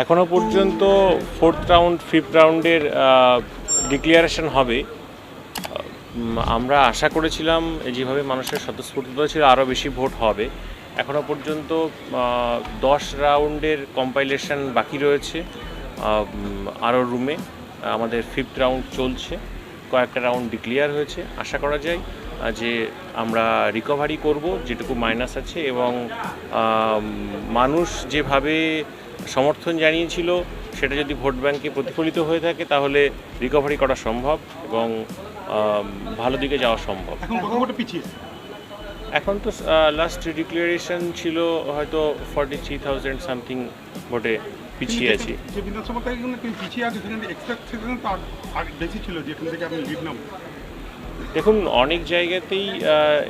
এখনও পর্যন্ত fourth round fifth রাউন্ডের ডিক্লিয়ারেশন হবে। আমরা আশা করেছিলাম যেভাবে মানুষের স্বতঃস্ফূর্ততা ছিল, আরও বেশি ভোট হবে। এখনও পর্যন্ত দশ রাউন্ডের কম্পাইলেশন বাকি রয়েছে আরও রুমে আমাদের ফিফথ রাউন্ড চলছে, কয়েকটা রাউন্ড ডিক্লিয়ার হয়েছে। আশা করা যায় যে আমরা রিকভারি করব, যেটুকু মাইনাস আছে এবং মানুষ যেভাবে সমর্থন জানিয়েছিল সেটা যদি ভোট ব্যাংকে প্রতিফলিত হয়ে থাকে তাহলে রিকভারি করা সম্ভব এবং ভালো দিকে যাওয়া সম্ভব। এখন তো লাস্ট ডিক্লারেশন ছিল হয়তো ফর্টি থ্রি থাউজেন্ড সামথিং ভোটে পিছিয়ে আছি। বিধানসভা পিছিয়ে আছে সেখানে এক্সপেকটেশন তার বেশি ছিল যেখান থেকে আপনি লিড নাম দেখুন, অনেক জায়গাতেই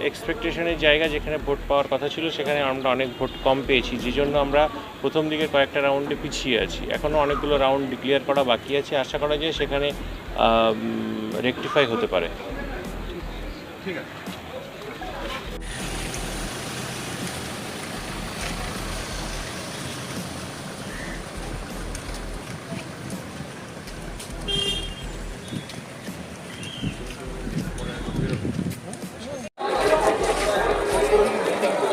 এক্সপেকটেশনের জায়গা যেখানে ভোট পাওয়ার কথা ছিল, সেখানে আমরা অনেক ভোট কম পেয়েছি। যে জন্য আমরা প্রথম দিকে কয়েকটা রাউন্ডে পিছিয়ে আছি। এখনও অনেকগুলো রাউন্ড ডিক্লিয়ার করা বাকি আছে। আশা করা যায় সেখানে রেকটিফাই হতে পারে। ঠিক আছে।